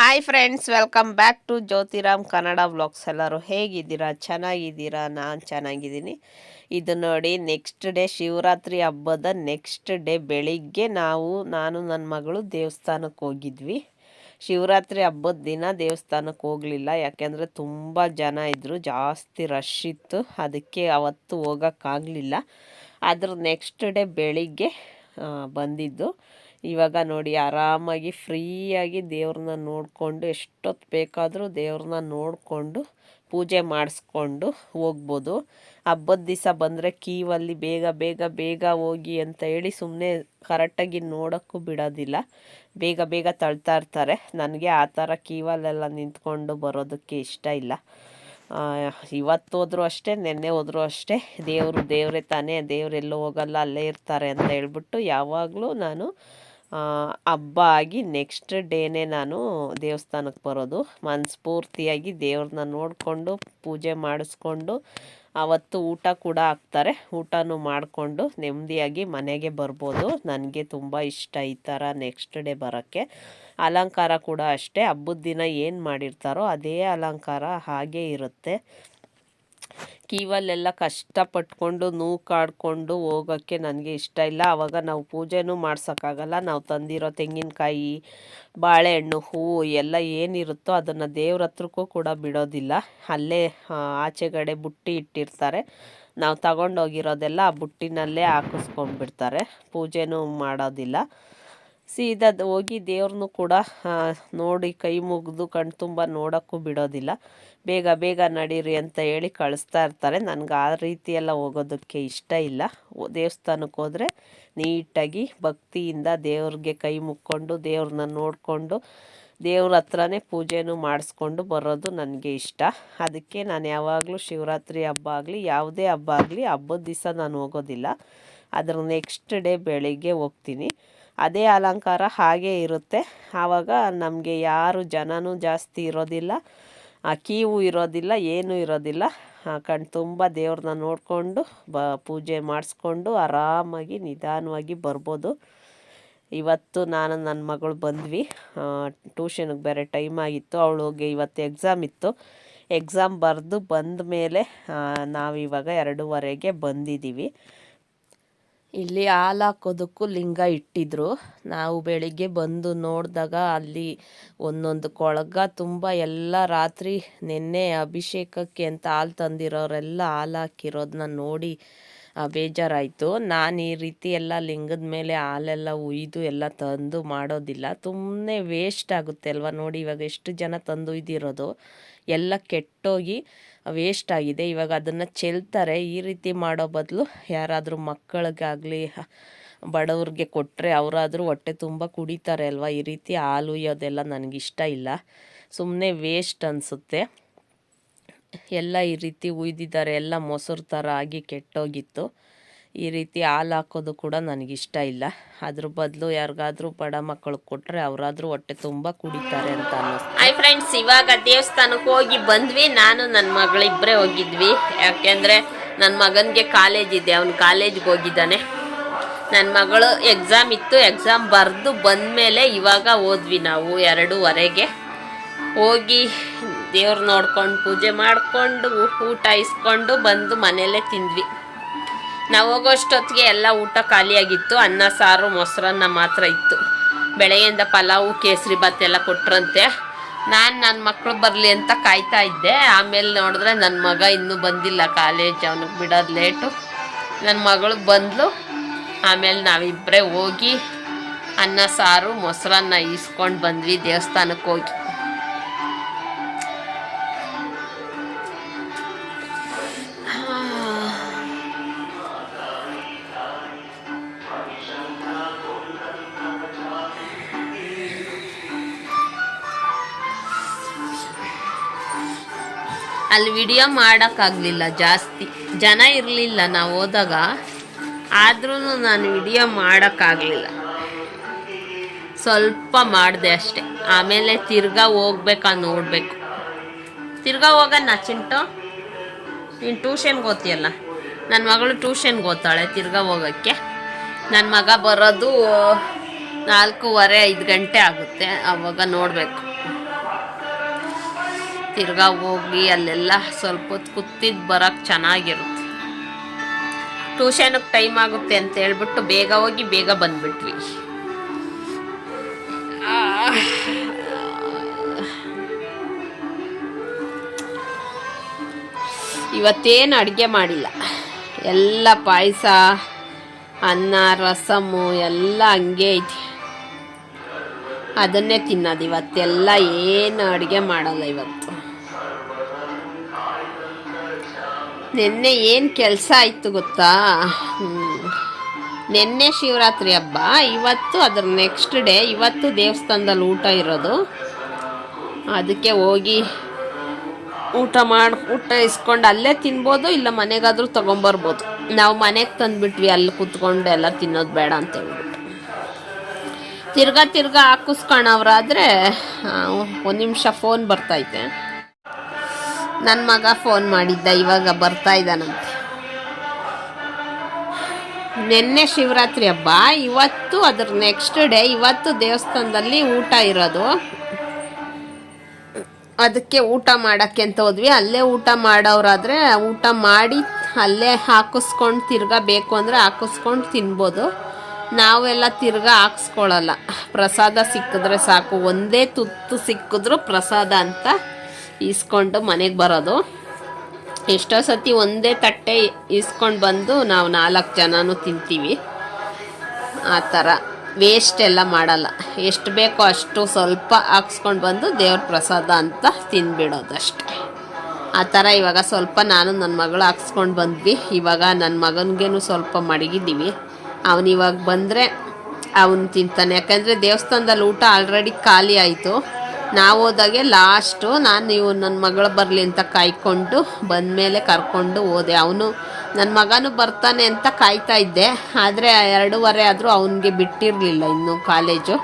Hi friends welcome back to Jyothiram Kannada vlogs ಎಲ್ಲರೂ ಹೇಗಿದ್ದೀರಾ? ಚೆನ್ನಾಗಿದ್ದೀರಾ? ನಾನು ಚೆನ್ನಾಗಿದ್ದೀನಿ. ಇದು ನೋಡಿ ನೆಕ್ಸ್ಟ್ ಡೇ ಶಿವರಾತ್ರಿ ಹಬ್ಬದ ನೆಕ್ಸ್ಟ್ ಡೇ ಬೆಳಿಗ್ಗೆ ನಾವು, ನಾನು ನನ್ನ ಮಗಳು ದೇವಸ್ಥಾನಕ್ಕೆ ಹೋಗಿದ್ವಿ. ಶಿವರಾತ್ರಿ ಹಬ್ಬದ ದಿನ ದೇವಸ್ಥಾನಕ್ಕೆ ಹೋಗಲಿಲ್ಲ. ಯಾಕೆಂದರೆ ತುಂಬ ಜನ ಇದ್ದರು ಜಾಸ್ತಿ ರಶ್ ಇತ್ತು. ಅದಕ್ಕೆ ಅವತ್ತು ಹೋಗೋಕ್ಕಾಗಲಿಲ್ಲ. ಅದ್ರ ನೆಕ್ಸ್ಟ್ ಡೇ ಬೆಳಿಗ್ಗೆ ಬಂದಿದ್ದು. ಇವಾಗ ನೋಡಿ ಆರಾಮಾಗಿ ಫ್ರೀಯಾಗಿ ದೇವ್ರನ್ನ ನೋಡಿಕೊಂಡು ಎಷ್ಟೊತ್ತು ಬೇಕಾದರೂ ದೇವ್ರನ್ನ ನೋಡಿಕೊಂಡು ಪೂಜೆ ಮಾಡಿಸ್ಕೊಂಡು ಹೋಗ್ಬೋದು. ಹಬ್ಬದ ದಿವಸ ಬಂದರೆ ಕೀವಲ್ಲಿ ಬೇಗ ಬೇಗ ಬೇಗ ಹೋಗಿ ಅಂತ ಹೇಳಿ ಸುಮ್ಮನೆ ಕರೆಕ್ಟಾಗಿ ನೋಡೋಕ್ಕೂ ಬಿಡೋದಿಲ್ಲ. ಬೇಗ ಬೇಗ ತಳ್ತಾ ಇರ್ತಾರೆ. ನನಗೆ ಆ ಥರ ಕೀವಲ್ಲೆಲ್ಲ ನಿಂತ್ಕೊಂಡು ಬರೋದಕ್ಕೆ ಇಷ್ಟ ಇಲ್ಲ. ಇವತ್ತು ಹೋದರೂ ಅಷ್ಟೇ, ನೆನ್ನೆ ಹೋದರೂ ಅಷ್ಟೇ. ದೇವರು ದೇವರೇ ತಾನೇ ದೇವರೆಲ್ಲೂ ಹೋಗಲ್ಲ, ಅಲ್ಲೇ ಇರ್ತಾರೆ ಅಂತ ಹೇಳ್ಬಿಟ್ಟು ಯಾವಾಗಲೂ ನಾನು ಹಬ್ಬ ಆಗಿ ನೆಕ್ಸ್ಟ್ ಡೇನೇ ನಾನು ದೇವಸ್ಥಾನಕ್ಕೆ ಬರೋದು. ಮನಸ್ಫೂರ್ತಿಯಾಗಿ ದೇವ್ರನ್ನ ನೋಡಿಕೊಂಡು ಪೂಜೆ ಮಾಡಿಸ್ಕೊಂಡು ಅವತ್ತು ಊಟ ಕೂಡ ಹಾಕ್ತಾರೆ. ಊಟನೂ ಮಾಡಿಕೊಂಡು ನೆಮ್ಮದಿಯಾಗಿ ಮನೆಗೆ ಬರ್ಬೋದು. ನನಗೆ ತುಂಬ ಇಷ್ಟ ಈ ಥರ ನೆಕ್ಸ್ಟ್ ಡೇ ಬರೋಕ್ಕೆ. ಅಲಂಕಾರ ಕೂಡ ಅಷ್ಟೇ. ಹಬ್ಬದ ದಿನ ಏನು ಮಾಡಿರ್ತಾರೋ ಅದೇ ಅಲಂಕಾರ ಹಾಗೇ ಇರುತ್ತೆ. ಕೀವಲ್ಲೆಲ್ಲ ಕಷ್ಟಪಟ್ಕೊಂಡು ನೂಕಾಡ್ಕೊಂಡು ಹೋಗೋಕ್ಕೆ ನನಗೆ ಇಷ್ಟ ಇಲ್ಲ. ಆವಾಗ ನಾವು ಪೂಜೆನೂ ಮಾಡ್ಸೋಕ್ಕಾಗಲ್ಲ. ನಾವು ತಂದಿರೋ ತೆಂಗಿನಕಾಯಿ, ಬಾಳೆಹಣ್ಣು ಹೂವು ಎಲ್ಲ ಏನಿರುತ್ತೋ ಅದನ್ನು ದೇವ್ರ ಹತ್ರಕ್ಕೂ ಕೂಡ ಬಿಡೋದಿಲ್ಲ. ಅಲ್ಲೇ ಆಚೆಗಡೆ ಬುಟ್ಟಿ ಇಟ್ಟಿರ್ತಾರೆ. ನಾವು ತಗೊಂಡೋಗಿರೋದೆಲ್ಲ ಆ ಬುಟ್ಟಿನಲ್ಲೇ ಹಾಕಿಸ್ಕೊಂಡ್ಬಿಡ್ತಾರೆ. ಪೂಜೆನೂ ಮಾಡೋದಿಲ್ಲ. ಸೀದಾ ಹೋಗಿ ದೇವ್ರನ್ನೂ ಕೂಡ ನೋಡಿ ಕೈ ಮುಗಿದು ಕಣ್ತುಂಬ ನೋಡೋಕ್ಕೂ ಬಿಡೋದಿಲ್ಲ. ಬೇಗ ಬೇಗ ನಡೀರಿ ಅಂತ ಹೇಳಿ ಕಳಿಸ್ತಾ ಇರ್ತಾರೆ. ನನಗೆ ಆ ರೀತಿ ಎಲ್ಲ ಹೋಗೋದಕ್ಕೆ ಇಷ್ಟ ಇಲ್ಲ. ದೇವಸ್ಥಾನಕ್ಕೆ ಹೋದರೆ ನೀಟಾಗಿ ಭಕ್ತಿಯಿಂದ ದೇವ್ರಿಗೆ ಕೈ ಮುಕ್ಕೊಂಡು, ದೇವ್ರನ್ನ ನೋಡಿಕೊಂಡು, ದೇವ್ರ ಹತ್ರನೇ ಪೂಜೆನೂ ಮಾಡಿಸ್ಕೊಂಡು ಬರೋದು ನನಗೆ ಇಷ್ಟ. ಅದಕ್ಕೆ ನಾನು ಯಾವಾಗಲೂ ಶಿವರಾತ್ರಿ ಹಬ್ಬ ಆಗಲಿ, ಯಾವುದೇ ಹಬ್ಬ ಆಗಲಿ, ಹಬ್ಬದ ದಿವಸ ನಾನು ಹೋಗೋದಿಲ್ಲ. ಅದ್ರ ನೆಕ್ಸ್ಟ್ ಡೇ ಬೆಳಿಗ್ಗೆ ಹೋಗ್ತೀನಿ. ಅದೇ ಅಲಂಕಾರ ಹಾಗೇ ಇರುತ್ತೆ. ಆವಾಗ ನಮಗೆ ಯಾರು ಜನನೂ ಜಾಸ್ತಿ ಇರೋದಿಲ್ಲ. ಆ ಕೀವು ಇರೋದಿಲ್ಲ, ಏನೂ ಇರೋದಿಲ್ಲ. ಕಣ್ ತುಂಬ ದೇವ್ರನ್ನ ನೋಡಿಕೊಂಡು ಬ, ಪೂಜೆ ಮಾಡಿಸ್ಕೊಂಡು ಆರಾಮಾಗಿ ನಿಧಾನವಾಗಿ ಬರ್ಬೋದು. ಇವತ್ತು ನಾನು ನನ್ನ ಮಗಳು ಬಂದ್ವಿ. ಟ್ಯೂಷನ್ಗೆ ಬೇರೆ ಟೈಮ್ ಆಗಿತ್ತು. ಅವಳಿಗೆ ಇವತ್ತು ಎಕ್ಸಾಮ್ ಇತ್ತು. ಎಕ್ಸಾಮ್ ಬರೆದು ಬಂದ ಮೇಲೆ ನಾವಿವಾಗ ಎರಡೂವರೆಗೆ ಬಂದಿದ್ದೀವಿ. ಇಲ್ಲಿ ಹಾಲು ಹಾಕೋದಕ್ಕೂ ಲಿಂಗ ಇಟ್ಟಿದ್ರು. ನಾವು ಬೆಳಿಗ್ಗೆ ಬಂದು ನೋಡಿದಾಗ ಅಲ್ಲಿ ಒಂದೊಂದು ಕೊಳಗ, ತುಂಬ ಎಲ್ಲ ರಾತ್ರಿ ನಿನ್ನೆ ಅಭಿಷೇಕಕ್ಕೆ ಅಂತ ಹಾಲು ತಂದಿರೋರೆಲ್ಲ ಹಾಲು ಹಾಕಿರೋದನ್ನ ನೋಡಿ ಬೇಜಾರಾಯಿತು. ನಾನು ಈ ರೀತಿ ಎಲ್ಲ ಲಿಂಗದ ಮೇಲೆ ಹಾಲೆಲ್ಲ ಉಯ್ದು ಎಲ್ಲ ತಂದು ಮಾಡೋದಿಲ್ಲ. ತುಂಬ ವೇಸ್ಟ್ ಆಗುತ್ತೆ ಅಲ್ವಾ ನೋಡಿ ಇವಾಗ ಎಷ್ಟು ಜನ ತಂದು ಉಯ್ದಿರೋದು. ಎಲ್ಲ ಕೆಟ್ಟೋಗಿ ವೇಸ್ಟ್ ಆಗಿದೆ. ಇವಾಗ ಅದನ್ನು ಚೆಲ್ತಾರೆ. ಈ ರೀತಿ ಮಾಡೋ ಬದಲು ಯಾರಾದರೂ ಮಕ್ಕಳಿಗಾಗಲಿ ಬಡವ್ರಿಗೆ ಕೊಟ್ಟರೆ ಅವರಾದರೂ ಹೊಟ್ಟೆ ತುಂಬ ಕುಡಿತಾರೆ ಅಲ್ವಾ? ಈ ರೀತಿ ಹಾಲು ಉಯ್ಯೋದೆಲ್ಲ ನನಗಿಷ್ಟ ಇಲ್ಲ. ಸುಮ್ಮನೆ ವೇಸ್ಟ್ ಅನಿಸುತ್ತೆ. ಎಲ್ಲ ಈ ರೀತಿ ಉಯ್ದಿದ್ದಾರೆ. ಎಲ್ಲ ಮೊಸರು ಥರ ಆಗಿ ಕೆಟ್ಟೋಗಿತ್ತು. ಈ ರೀತಿ ಹಾಲು ಹಾಕೋದು ಕೂಡ ನನಗಿಷ್ಟ ಇಲ್ಲ. ಅದ್ರ ಬದಲು ಯಾರಿಗಾದ್ರೂ ಬಡ ಮಕ್ಕಳು ಕೊಟ್ಟರೆ ಅವರಾದ್ರೂ ಹೊಟ್ಟೆ ತುಂಬ ಕುಡಿತಾರೆ ಅಂತ ಹಾಯ್ ಫ್ರೆಂಡ್ಸ್ ಇವಾಗ ದೇವಸ್ಥಾನಕ್ಕೆ ಹೋಗಿ ಬಂದ್ವಿ. ನಾನು ನನ್ನ ಮಗಳಿಬ್ಬರೇ ಹೋಗಿದ್ವಿ. ಯಾಕೆಂದರೆ ನನ್ನ ಮಗನಿಗೆ ಕಾಲೇಜ್ ಇದೆ. ಅವನು ಕಾಲೇಜ್ಗೆ ಹೋಗಿದ್ದಾನೆ. ನನ್ನ ಮಗಳು ಎಕ್ಸಾಮ್ ಇತ್ತು. ಎಕ್ಸಾಮ್ ಬರೆದು ಬಂದಮೇಲೆ ಇವಾಗ ಹೋದ್ವಿ ನಾವು ಎರಡೂವರೆಗೆ. ಹೋಗಿ ದೇವ್ರು ನೋಡ್ಕೊಂಡು ಪೂಜೆ ಮಾಡಿಕೊಂಡು, ಊಟ ಇಸ್ಕೊಂಡು ಬಂದು ಮನೆಯಲ್ಲೇ ತಿಂದ್ವಿ. ನಾವು ಹೋಗೋಷ್ಟೊತ್ತಿಗೆ ಎಲ್ಲ ಊಟ ಖಾಲಿಯಾಗಿತ್ತು. ಅನ್ನ, ಸಾರು, ಮೊಸರನ್ನ ಮಾತ್ರ ಇತ್ತು. ಬೆಳಗ್ಗೆಯಿಂದ ಪಲಾವು, ಕೇಸರಿ ಭಾತ್ ಎಲ್ಲ ಕೊಟ್ರಂತೆ. ನಾನು ನನ್ನ ಮಕ್ಕಳು ಬರಲಿ ಅಂತ ಕಾಯ್ತಾ ಇದ್ದೆ. ಆಮೇಲೆ ನೋಡಿದ್ರೆ ನನ್ನ ಮಗ ಇನ್ನೂ ಬಂದಿಲ್ಲ ಕಾಲೇಜ್. ಅವನಿಗೆ ಬಿಡೋದು ಲೇಟು. ನನ್ನ ಮಗಳು ಬಂದಳು ಆಮೇಲೆ ನಾವಿಬ್ಬರೇ ಹೋಗಿ ಅನ್ನ, ಸಾರು, ಮೊಸರನ್ನ ಈಸ್ಕೊಂಡು ಬಂದ್ವಿ ದೇವಸ್ಥಾನಕ್ಕೆ ಹೋಗಿ. ಅಲ್ಲಿ ವಿಡಿಯೋ ಮಾಡೋಕ್ಕಾಗಲಿಲ್ಲ, ಜಾಸ್ತಿ ಜನ ಇರಲಿಲ್ಲ ನಾವು ಹೋದಾಗ. ಆದ್ರೂ ನಾನು ವಿಡಿಯೋ ಮಾಡೋಕ್ಕಾಗಲಿಲ್ಲ. ಸ್ವಲ್ಪ ಮಾಡಿದೆ ಅಷ್ಟೆ. ಆಮೇಲೆ ತಿರ್ಗಾ ಹೋಗ್ಬೇಕಾ ನೋಡಬೇಕು. ತಿರ್ಗಾ ಹೋಗೋಣ ಚಿಂಟು? ನೀನು ಟ್ಯೂಷನ್ಗೆ ಓದ್ತೀಯಲ್ಲ? ನನ್ನ ಮಗಳು ಟ್ಯೂಷನ್ಗೆ ಓದ್ತಾಳೆ ತಿರ್ಗಾ ಹೋಗೋಕ್ಕೆ. ನನ್ನ ಮಗ ಬರೋದು ನಾಲ್ಕೂವರೆ ಐದು ಗಂಟೆ ಆಗುತ್ತೆ ಆವಾಗ ನೋಡಬೇಕು. ತಿರ್ಗಾ ಹೋಗಿ ಅಲ್ಲೆಲ್ಲ ಸ್ವಲ್ಪ ಹೊತ್ತು ಕೂತಿದ್ದು ಬರೋಕ್ಕೆ ಚೆನ್ನಾಗಿರುತ್ತೆ. ಟ್ಯೂಷನ್ಗೆ ಟೈಮ್ ಆಗುತ್ತೆ ಅಂತ ಹೇಳ್ಬಿಟ್ಟು ಬೇಗ ಹೋಗಿ ಬೇಗ ಬಂದ್ಬಿಟ್ವಿ. ಇವತ್ತೇನು ಅಡುಗೆ ಮಾಡಿಲ್ಲ. ಎಲ್ಲ ಪಾಯಸ, ಅನ್ನ, ರಸಮು ಎಲ್ಲ ಹಂಗೆ ಐತಿ ಅದನ್ನೇ ತಿನ್ನೋದು ಇವತ್ತೆಲ್ಲ ಏನು ಅಡುಗೆ ಮಾಡಲ್ಲ ಇವತ್ತು. ನಿನ್ನೆ ಏನು ಕೆಲಸ ಆಯಿತು ಗೊತ್ತಾ? ನಿನ್ನೆ ಶಿವರಾತ್ರಿ ಹಬ್ಬ. ಇವತ್ತು ಅದ್ರ ನೆಕ್ಸ್ಟ್ ಡೇ ಇವತ್ತು ದೇವಸ್ಥಾನದಲ್ಲಿ ಊಟ ಇರೋದು. ಅದಕ್ಕೆ ಹೋಗಿ ಊಟ ಮಾಡಿ, ಊಟ ಇಸ್ಕೊಂಡು ಅಲ್ಲೇ ತಿನ್ಬೋದು, ಇಲ್ಲ ಮನೆಗಾದ್ರೂ ತೊಗೊಂಬರ್ಬೋದು. ನಾವು ಮನೆಗೆ ತಂದುಬಿಟ್ವಿ, ಅಲ್ಲಿ ಕೂತ್ಕೊಂಡು ಎಲ್ಲ ತಿನ್ನೋದು ಬೇಡ ಅಂತ ಹೇಳ್ಬಿಟ್ಟು. ತಿರ್ಗಾ ತಿರ್ಗಾ ಹಾಕಿಸ್ಕೊಳವ್ರಾದ್ರೆ ಒಂದು ನಿಮಿಷ ಫೋನ್ ಬರ್ತೈತೆ ನನ್ನ ಮಗ ಫೋನ್ ಮಾಡಿದ್ದ, ಇವಾಗ ಬರ್ತಾ ಇದ್ದಾನಂತೆ. ನಿನ್ನೆ ಶಿವರಾತ್ರಿ ಹಬ್ಬ, ಇವತ್ತು ಅದ್ರ ನೆಕ್ಸ್ಟ್ ಡೇ ಇವತ್ತು ದೇವಸ್ಥಾನದಲ್ಲಿ ಊಟ ಇರೋದು. ಅದಕ್ಕೆ ಊಟ ಮಾಡೋಕ್ಕೆ ಅಂತ ಹೋದ್ವಿ. ಅಲ್ಲೇ ಊಟ ಮಾಡೋರಾದರೆ ಊಟ ಮಾಡಿ ಅಲ್ಲೇ ಹಾಕಿಸ್ಕೊಂಡು ತಿರ್ಗಾ ಬೇಕು ಅಂದರೆ ಹಾಕಿಸ್ಕೊಂಡು ತಿನ್ಬೋದು. ನಾವೆಲ್ಲ ತಿರ್ಗಾ ಹಾಕ್ಸ್ಕೊಳ್ಳಲ್ಲ ಪ್ರಸಾದ ಸಿಕ್ಕಿದ್ರೆ ಸಾಕು. ಒಂದೇ ತುತ್ತು ಸಿಕ್ಕಿದ್ರು ಪ್ರಸಾದ ಅಂತ ಇಸ್ಕೊಂಡು ಮನೆಗೆ ಬರೋದು. ಎಷ್ಟೋ ಸತಿ ಒಂದೇ ತಟ್ಟೆ ಇಸ್ಕೊಂಡು ಬಂದು ನಾವು ನಾಲ್ಕು ಜನನೂ ತಿಂತೀವಿ. ಆ ಥರ ವೇಸ್ಟ್ ಎಲ್ಲ ಮಾಡಲ್ಲ. ಎಷ್ಟು ಬೇಕೋ ಅಷ್ಟು ಸ್ವಲ್ಪ ಹಾಕ್ಸ್ಕೊಂಡು ಬಂದು ದೇವ್ರ ಪ್ರಸಾದ ಅಂತ ತಿಂದ್ಬಿಡೋದಷ್ಟೆ ಆ ಥರ ಇವಾಗ ಸ್ವಲ್ಪ ನಾನು ನನ್ನ ಮಗಳು ಹಾಕ್ಸ್ಕೊಂಡು ಬಂದ್ವಿ. ಇವಾಗ ನನ್ನ ಮಗನಿಗೇನು ಸ್ವಲ್ಪ ಮಡಗಿದ್ದೀವಿ. ಅವನಿವಾಗ ಬಂದರೆ ಅವನು ತಿಂತಾನೆ. ಯಾಕಂದರೆ ದೇವಸ್ಥಾನದಲ್ಲಿ ಊಟ ಆಲ್ರೆಡಿ ಖಾಲಿ ಆಯಿತು. ನಾವು ಹೋದಾಗೆ ಲಾಸ್ಟು ನಾನು ಇವು ನನ್ನ ಮಗಳು ಬರಲಿ ಅಂತ ಕಾಯ್ಕೊಂಡು ಬಂದಮೇಲೆ ಕರ್ಕೊಂಡು ಹೋದೆ. ಅವನು ನನ್ನ ಮಗನೂ ಬರ್ತಾನೆ ಅಂತ ಕಾಯ್ತಾ ಇದ್ದೆ. ಆದರೆ ಎರಡೂವರೆ ಆದರೂ ಅವನಿಗೆ ಬಿಟ್ಟಿರಲಿಲ್ಲ ಇನ್ನು ಕಾಲೇಜು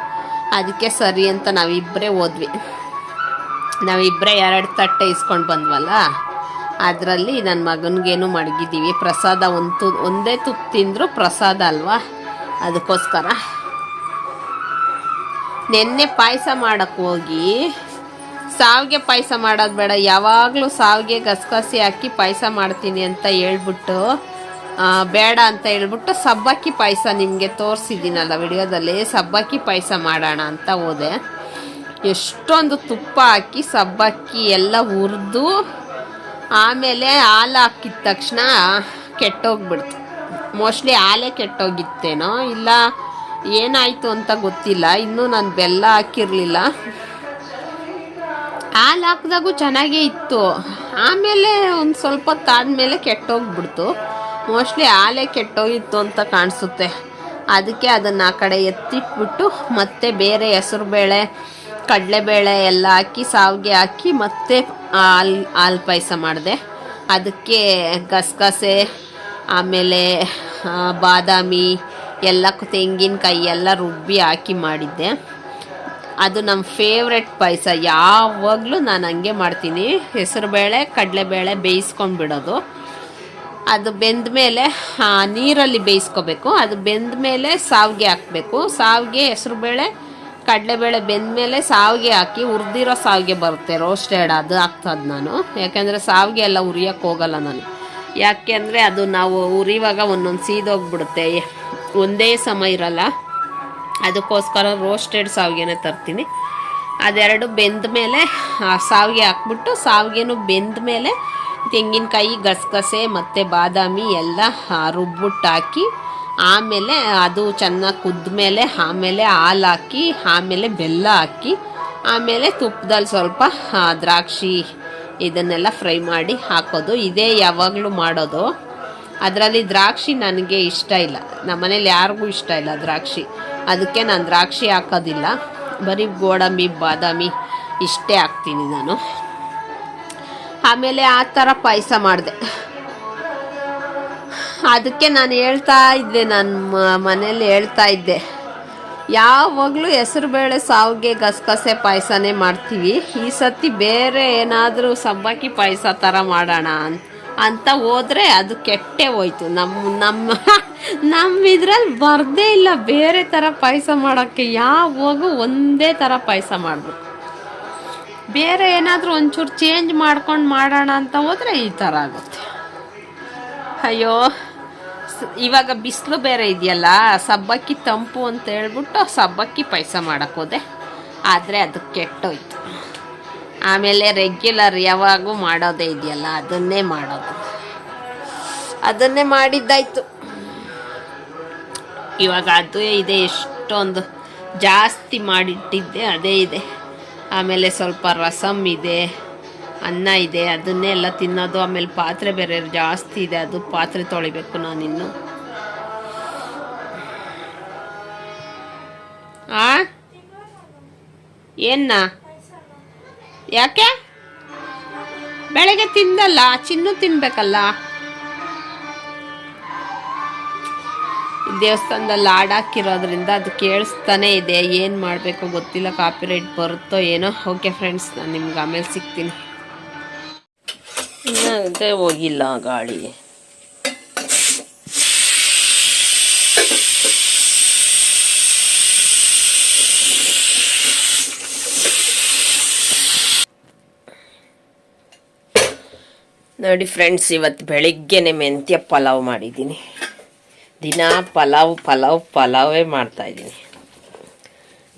ಅದಕ್ಕೆ ಸರಿ ಅಂತ ನಾವಿಬ್ಬರೇ ಹೋದ್ವಿ. ನಾವಿಬ್ಬರೇ ಎರಡು ತಟ್ಟೆ ಇಸ್ಕೊಂಡು ಬಂದ್ವಲ್ಲ? ಅದರಲ್ಲಿ ನನ್ನ ಮಗನಿಗೇನು ಮಡಗಿದ್ದೀವಿ ಪ್ರಸಾದ ಒಂದು ಒಂದೇ ತುತ್ತು ತಿಂದರೂ ಪ್ರಸಾದ ಅಲ್ವಾ? ಅದಕ್ಕೋಸ್ಕರ. ನೆನ್ನೆ ಪಾಯಸ ಮಾಡಕ್ಕೆ ಹೋಗಿ. ಸಾವಿಗೆ ಪಾಯಸ ಮಾಡೋದು ಬೇಡ. ಯಾವಾಗಲೂ ಸಾವಿಗೆ ಗಸಗಸಿ ಹಾಕಿ ಪಾಯಸ ಮಾಡ್ತೀನಿ ಅಂತ ಹೇಳ್ಬಿಟ್ಟು ಬೇಡ ಅಂತ ಹೇಳ್ಬಿಟ್ಟು ಸಬ್ಬಕ್ಕಿ ಪಾಯಸ ನಿಮಗೆ ತೋರಿಸಿದ್ದೀನಲ್ಲ ವಿಡಿಯೋದಲ್ಲಿ. ಸಬ್ಬಕ್ಕಿ ಪಾಯಸ ಮಾಡೋಣ ಅಂತ ಹೋದೆ. ಎಷ್ಟೊಂದು ತುಪ್ಪ ಹಾಕಿ ಸಬ್ಬಕ್ಕಿ ಎಲ್ಲ ಹುರಿದು, ಆಮೇಲೆ ಹಾಲು ಹಾಕಿದ ತಕ್ಷಣ ಕೆಟ್ಟೋಗ್ಬಿಡ್ತು. ಮೋಸ್ಟ್ಲಿ ಹಾಲೇ ಕೆಟ್ಟೋಗಿತ್ತೇನೋ, ಇಲ್ಲ ಏನಾಯಿತು ಅಂತ ಗೊತ್ತಿಲ್ಲ. ಇನ್ನೂ ನಾನು ಬೆಲ್ಲ ಹಾಕಿರಲಿಲ್ಲ. ಹಾಲು ಹಾಕಿದಾಗೂ ಚೆನ್ನಾಗೇ ಇತ್ತು. ಆಮೇಲೆ ಒಂದು ಸ್ವಲ್ಪ ತಾದ್ಮೇಲೆ ಕೆಟ್ಟೋಗ್ಬಿಡ್ತು. ಮೋಸ್ಟ್ಲಿ ಹಾಲೇ ಕೆಟ್ಟೋಗಿತ್ತು ಅಂತ ಕಾಣಿಸುತ್ತೆ. ಅದಕ್ಕೆ ಅದನ್ನು ಆ ಕಡೆ ಎತ್ತಿಟ್ಬಿಟ್ಟು ಮತ್ತೆ ಬೇರೆ ಹೆಸರು ಬೇಳೆ ಕಡಲೆಬೇಳೆ ಎಲ್ಲ ಹಾಕಿ, ಸಾವಿಗೆ ಹಾಕಿ ಮತ್ತೆ ಹಾಲು ಹಾಲು ಪಾಯಸ ಮಾಡಿದೆ. ಅದಕ್ಕೆ ಗಸಗಸೆ, ಆಮೇಲೆ ಬಾದಾಮಿ ಎಲ್ಲ ತೆಂಗಿನಕಾಯಿ ಎಲ್ಲ ರುಬ್ಬಿ ಹಾಕಿ ಮಾಡಿದ್ದೆ. ಅದು ನಮ್ಮ ಫೇವ್ರೆಟ್ ಪಾಯಸ. ಯಾವಾಗಲೂ ನಾನು ಹಂಗೆ ಮಾಡ್ತೀನಿ. ಹೆಸರುಬೇಳೆ ಕಡಲೆಬೇಳೆ ಬೇಯಿಸ್ಕೊಂಡು ಬಿಡೋದು. ಅದು ಬೆಂದ ಮೇಲೆ ನೀರಲ್ಲಿ ಬೇಯಿಸ್ಕೋಬೇಕು. ಅದು ಬೆಂದ ಮೇಲೆ ಸಾವಿಗೆ ಹಾಕಬೇಕು. ಸಾವಿಗೆ ಹೆಸರುಬೇಳೆ ಕಡಲೆಬೇಳೆ ಬೆಂದ ಮೇಲೆ ಸಾವಿಗೆ ಹಾಕಿ ಹುರಿದಿರೋ ಸಾವಿಗೆ ಬರುತ್ತೆ. ರೋಸ್ಟೆಡ್ ಅದು ಹಾಕ್ತದೆ ನಾನು. ಯಾಕೆಂದರೆ ಸಾವಿಗೆ ಎಲ್ಲ ಉರಿಯೋಕ್ಕೆ ಹೋಗಲ್ಲ ನಾನು. ಯಾಕೆಂದರೆ ಅದು ನಾವು ಉರಿವಾಗ ಒಂದೊಂದು ಸೀದೋಗ್ಬಿಡುತ್ತೆ. ಒಂದೇ ಸಮ ಇರಲ್ಲ. ಅದಕ್ಕೋಸ್ಕರ ರೋಸ್ಟೆಡ್ ಸಾವಿಗೆನೇ ತರ್ತೀನಿ. ಅದೆರಡು ಬೆಂದ ಮೇಲೆ, ಆ, ಸಾವಿಗೆ ಹಾಕ್ಬಿಟ್ಟು ಸಾವಿಗೆನೂ ಬೆಂದ ಮೇಲೆ ತೆಂಗಿನಕಾಯಿ, ಗಸಗಸೆ ಮತ್ತು ಬಾದಾಮಿ ಎಲ್ಲ ರುಬ್ಬಿಟ್ಟು ಹಾಕಿ ಆಮೇಲೆ ಅದು ಚೆನ್ನಾಗಿ ಕುದ್ದ ಮೇಲೆ, ಆಮೇಲೆ ಹಾಲು ಹಾಕಿ ಆಮೇಲೆ ಬೆಲ್ಲ ಹಾಕಿ, ಆಮೇಲೆ ತುಪ್ಪದಲ್ಲಿ ಸ್ವಲ್ಪ ದ್ರಾಕ್ಷಿ ಇದನ್ನೆಲ್ಲ ಫ್ರೈ ಮಾಡಿ ಹಾಕೋದು. ಇದೇ ಯಾವಾಗಲೂ ಮಾಡೋದು. ಅದರಲ್ಲಿ ದ್ರಾಕ್ಷಿ ನನಗೆ ಇಷ್ಟ ಇಲ್ಲ. ನಮ್ಮ ಮನೇಲಿ ಯಾರಿಗೂ ಇಷ್ಟ ಇಲ್ಲ ದ್ರಾಕ್ಷಿ. ಅದಕ್ಕೆ ನಾನು ದ್ರಾಕ್ಷಿ ಹಾಕೋದಿಲ್ಲ. ಬರೀ ಗೋಡಂಬಿ, ಬಾದಾಮಿ ಇಷ್ಟೇ ಹಾಕ್ತೀನಿ ನಾನು. ಆಮೇಲೆ ಆ ಥರ ಪಾಯಸ ಮಾಡಿದೆ. ಅದಕ್ಕೆ ನಾನು ಹೇಳ್ತಾ ಇದ್ದೆ ನನ್ನ ಮನೇಲಿ ಹೇಳ್ತಾ ಇದ್ದೆ. ಯಾವಾಗಲೂ ಹೆಸರುಬೇಳೆ ಸಾವಿಗೆ ಗಸಗಸೆ ಪಾಯಸನೇ ಮಾಡ್ತೀವಿ. ಈ ಸತಿ ಬೇರೆ ಏನಾದರೂ ಸಬ್ಬಕ್ಕಿ ಪಾಯಸ ಥರ ಮಾಡೋಣ ಅಂತ. ಅಂತ ಹೋದ್ರೆ ಅದು ಕೆಟ್ಟೆ ಹೋಯ್ತು. ನಮ್ಮ ನಮ್ಮ ನಮ್ಮ ಇದ್ರಲ್ಲಿ ಬರದೇ ಇಲ್ಲ. ಬೇರೆ ಥರ ಪಾಯಸ ಮಾಡೋಕ್ಕೆ ಯಾವಾಗೂ ಒಂದೇ ಥರ ಪಾಯಸ ಮಾಡಬೇಕು. ಬೇರೆ ಏನಾದರೂ ಒಂಚೂರು ಚೇಂಜ್ ಮಾಡ್ಕೊಂಡು ಮಾಡೋಣ ಅಂತ ಹೋದರೆ ಈ ಥರ ಆಗುತ್ತೆ. ಅಯ್ಯೋ ಇವಾಗ ಬಿಸಿಲು ಬೇರೆ ಇದೆಯಲ್ಲ, ಸಬ್ಬಕ್ಕಿ ತಂಪು ಅಂತ ಹೇಳ್ಬಿಟ್ಟು ಸಬ್ಬಕ್ಕಿ ಪಾಯಸ ಮಾಡೋಕ್ಕೋದೆ ಆದರೆ ಅದು ಕೆಟ್ಟೋಯ್ತು. ಆಮೇಲೆ ರೆಗ್ಯುಲರ್ ಯಾವಾಗೂ ಮಾಡೋದೇ ಇದೆಯಲ್ಲ, ಅದನ್ನೇ ಮಾಡೋದು. ಅದನ್ನೇ ಮಾಡಿದ್ದಾಯ್ತು. ಇವಾಗ ಅದು ಇದೆ, ಎಷ್ಟೊಂದು ಜಾಸ್ತಿ ಮಾಡಿಟ್ಟಿದ್ದೆ, ಅದೇ ಇದೆ. ಆಮೇಲೆ ಸ್ವಲ್ಪ ರಸಮ್ ಇದೆ, ಅನ್ನ ಇದೆ, ಅದನ್ನೇ ಎಲ್ಲ ತಿನ್ನೋದು. ಆಮೇಲೆ ಪಾತ್ರೆ ಬೇರೆ ಜಾಸ್ತಿ ಇದೆ, ಅದು ಪಾತ್ರೆ ತೊಳಿಬೇಕು ನಾನಿನ್ನು. ಆ? ಏನ್ನ? ಯಾಕೆ? ಬೆಳಗ್ಗೆ ತಿಂದಲ್ಲ, ಚಿನ್ನು ತಿನ್ಬೇಕಲ್ಲ. ದೇವಸ್ಥಾನದಲ್ಲಿ ಹಾಡಾಕಿರೋದ್ರಿಂದ ಅದು ಕೇಳಿಸ್ತಾನೆ ಇದೆ, ಏನು ಮಾಡಬೇಕು ಗೊತ್ತಿಲ್ಲ ಕಾಪಿರೈಟ್ ಬರುತ್ತೋ ಏನೋ. ಓಕೆ ಫ್ರೆಂಡ್ಸ್ ನಾನು ನಿಮ್ಗೆ ಆಮೇಲೆ ಸಿಗ್ತೀನಿ. ಅದೇ ಹೋಗಿಲ್ಲ ಗಾಳಿ ನೋಡಿ ಫ್ರೆಂಡ್ಸ್ ಇವತ್ತು ಬೆಳಿಗ್ಗೆನೆ ಮೆಂತ್ಯ ಪಲಾವ್ ಮಾಡಿದ್ದೀನಿ. ದಿನ ಪಲಾವ್ ಪಲಾವ್, ಪಲಾವೇ ಮಾಡ್ತಾಯಿದ್ದೀನಿ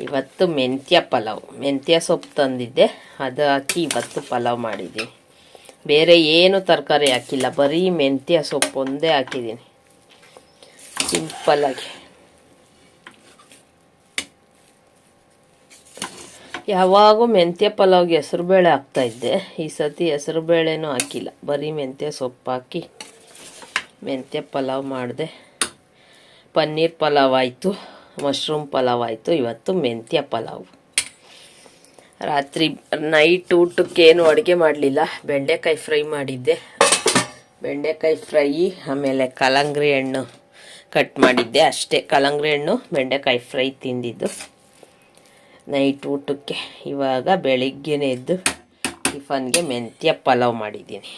ಇವತ್ತು ಮೆಂತ್ಯ ಪಲಾವ್, ಮೆಂತ್ಯ ಸೊಪ್ಪು ತಂದಿದ್ದೆ. ಅದು ಹಾಕಿ ಇವತ್ತು ಪಲಾವ್ ಮಾಡಿದ್ದೀನಿ. ಬೇರೆ ಏನು ತರಕಾರಿ ಹಾಕಿಲ್ಲ, ಬರೀ ಮೆಂತ್ಯ ಸೊಪ್ಪು ಒಂದೇ ಹಾಕಿದ್ದೀನಿ ಸಿಂಪಲ್ಲಾಗಿ ಯಾವಾಗೂ ಮೆಂತ್ಯ ಪಲಾವ್ಗೆ ಹೆಸರುಬೇಳೆ ಹಾಕ್ತಾಯಿದ್ದೆ ಈ ಸತಿ ಹೆಸರುಬೇಳೆನೂ ಹಾಕಿಲ್ಲ. ಬರೀ ಮೆಂತ್ಯ ಸೊಪ್ಪು ಹಾಕಿ ಮೆಂತ್ಯ ಪಲಾವ್ ಮಾಡಿದೆ. ಪನ್ನೀರ್ ಪಲಾವ್ ಆಯಿತು, ಮಶ್ರೂಮ್ ಪಲಾವ್ ಆಯಿತು, ಇವತ್ತು ಮೆಂತ್ಯ ಪಲಾವ್. ರಾತ್ರಿ ನೈಟ್ ಊಟಕ್ಕೆ ಏನು ಅಡುಗೆ ಮಾಡಲಿಲ್ಲ. ಬೆಂಡೆಕಾಯಿ ಫ್ರೈ ಮಾಡಿದ್ದೆ. ಬೆಂಡೆಕಾಯಿ ಫ್ರೈ, ಆಮೇಲೆ ಕಲಂಗ್ರಿ ಹಣ್ಣು ಕಟ್ ಮಾಡಿದ್ದೆ ಅಷ್ಟೇ. ಕಲಂಗ್ರಿ ಹಣ್ಣು, ಬೆಂಡೆಕಾಯಿ ಫ್ರೈ ತಿಂದಿದ್ದು. ನೈಟ್ ಊಟಕ್ಕೆ ಇವಾಗ ಬೆಳಿಗ್ಗೆನೇ ಎದ್ದು ಟಿಫನ್ಗೆ ಮೆಂತ್ಯ ಪಲಾವ್ ಮಾಡಿದ್ದೀನಿ.